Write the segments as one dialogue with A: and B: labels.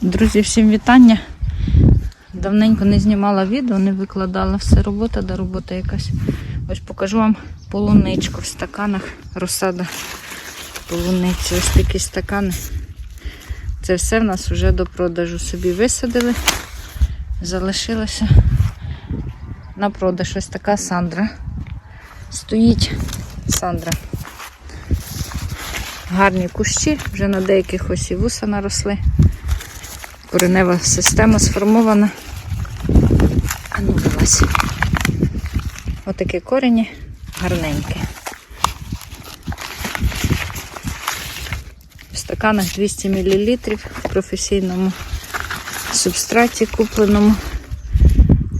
A: Друзі, всім вітання. Давненько не знімала відео, не викладала все робота да робота якась. Ось покажу вам полуничку в стаканах, розсада полуниці. Ось такі стакани. Це все в нас вже до продажу собі висадили. Залишилося на продаж. Ось така Сандра. Стоїть Сандра. Гарні кущі, вже на деяких ось і вуса наросли. Коренева система сформована. А ну вилазь. Отакі корені гарненькі. В стаканах 200 мл в професійному субстраті купленому.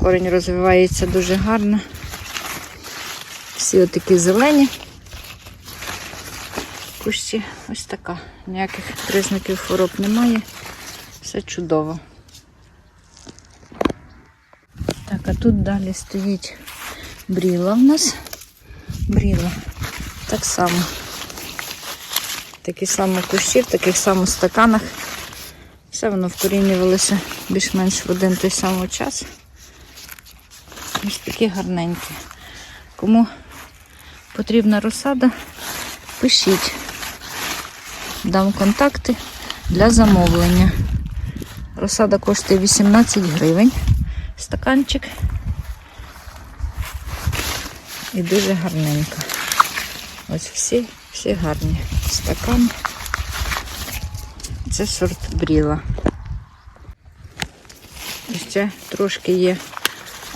A: Корень розвивається дуже гарно. Всі отакі зелені. Кущі ось така. Ніяких признаків хвороб немає. Все чудово. Так, а тут далі стоїть бріла в нас. Бріла. Так само. Такі самі кущі, в таких самих стаканах. Все воно вкорінювалося більш-менш в один той самий час. Ось такі гарненькі. Кому потрібна розсада, пишіть. Дам контакти для замовлення. Розсада коштує 18 гривень. Стаканчик. І дуже гарненька. Ось всі, всі гарні. Стакан. Це сорт бріла. І ще трошки є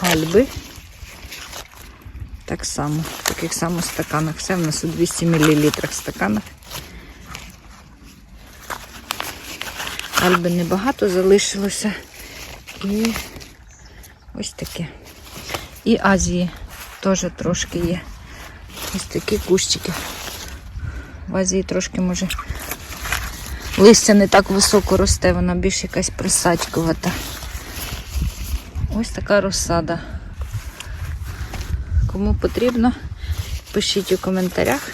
A: альби. Так само, в таких самих стаканах. Все в нас у 200 мл стаканах. Альби небагато залишилося. І ось таке. І Азії теж трошки є. Ось такі кущики. В Азії трошки може листя не так високо росте, вона більш якась присадькувата. Ось така розсада. Кому потрібно, пишіть у коментарях.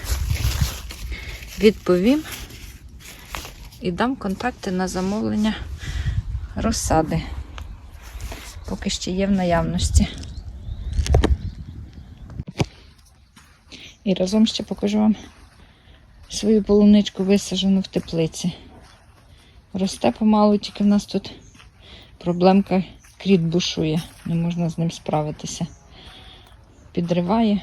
A: Відповім і дам контакти на замовлення розсади. Поки ще є в наявності. І разом ще покажу вам свою полуничку висаджену в теплиці. Росте помалу, тільки в нас тут проблемка кріт бушує, не можна з ним справитися. Підриває,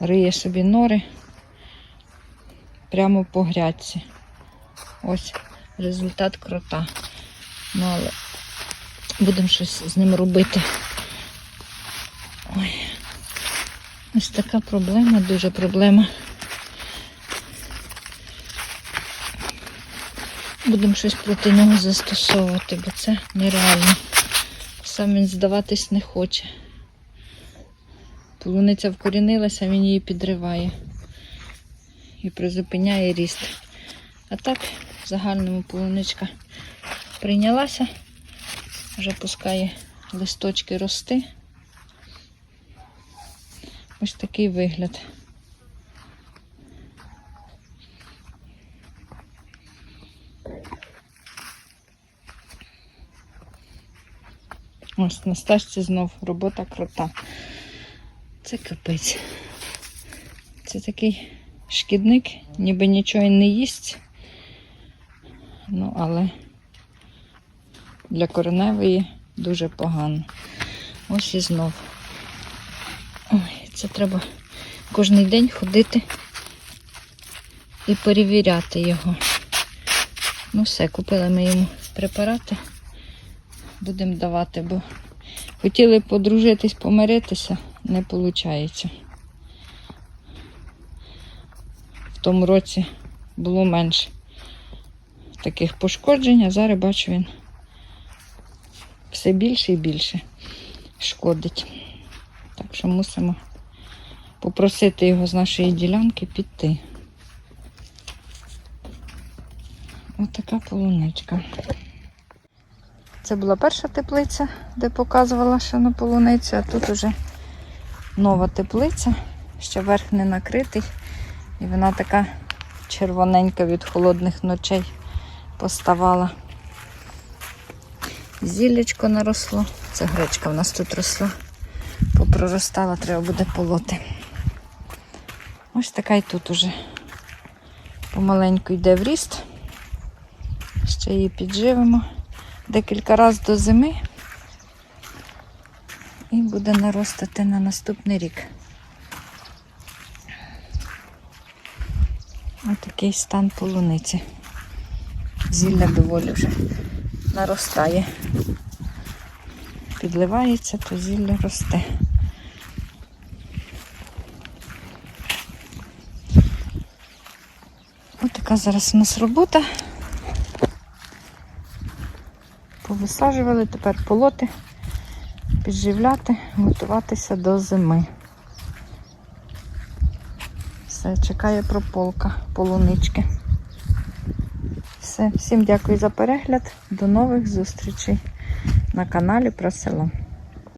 A: риє собі нори прямо по грядці. Ось результат крота. Ну, але будемо щось з ним робити. Ой. Ось така проблема, дуже проблема. Будемо щось проти нього застосовувати, бо це нереально. Сам він здаватись не хоче. Полуниця вкорінилася, він її підриває і призупиняє ріст. А так, в загальному полуничка прийнялася, вже пускає листочки рости. Ось такий вигляд. Ось на стажці знов робота крута. Це капець. Це такий шкідник, ніби нічого не їсть. Ну, але для кореневої дуже погано. Ось і знов. Ой, це треба кожен день ходити і перевіряти його. Ну все, купили ми йому препарати. Будемо давати, бо хотіли подружитись, помиритися, не виходить. В тому році було менше таких пошкоджень, а зараз бачу він все більше і більше шкодить. Так що мусимо попросити його з нашої ділянки піти. Ось така полуничка. Це була перша теплиця, де показувала ще на полуницю, а тут уже нова теплиця, ще верх не накритий. І вона така червоненька від холодних ночей. поставала. Зіллячко наросло. Це гречка в нас тут росла. Попроростала, треба буде полоти. Ось така і тут уже помаленьку йде в ріст. Ще її підживимо декілька разів до зими. І буде наростати на наступний рік. Ось такий стан полуниці. Зілля доволі вже наростає. Підливається, то зілля росте. Ось така зараз у нас робота. Повисаджували, тепер полоти, підживляти, готуватися до зими. Все, чекає прополка полунички. Все, всім дякую за перегляд. До нових зустрічей на каналі про село.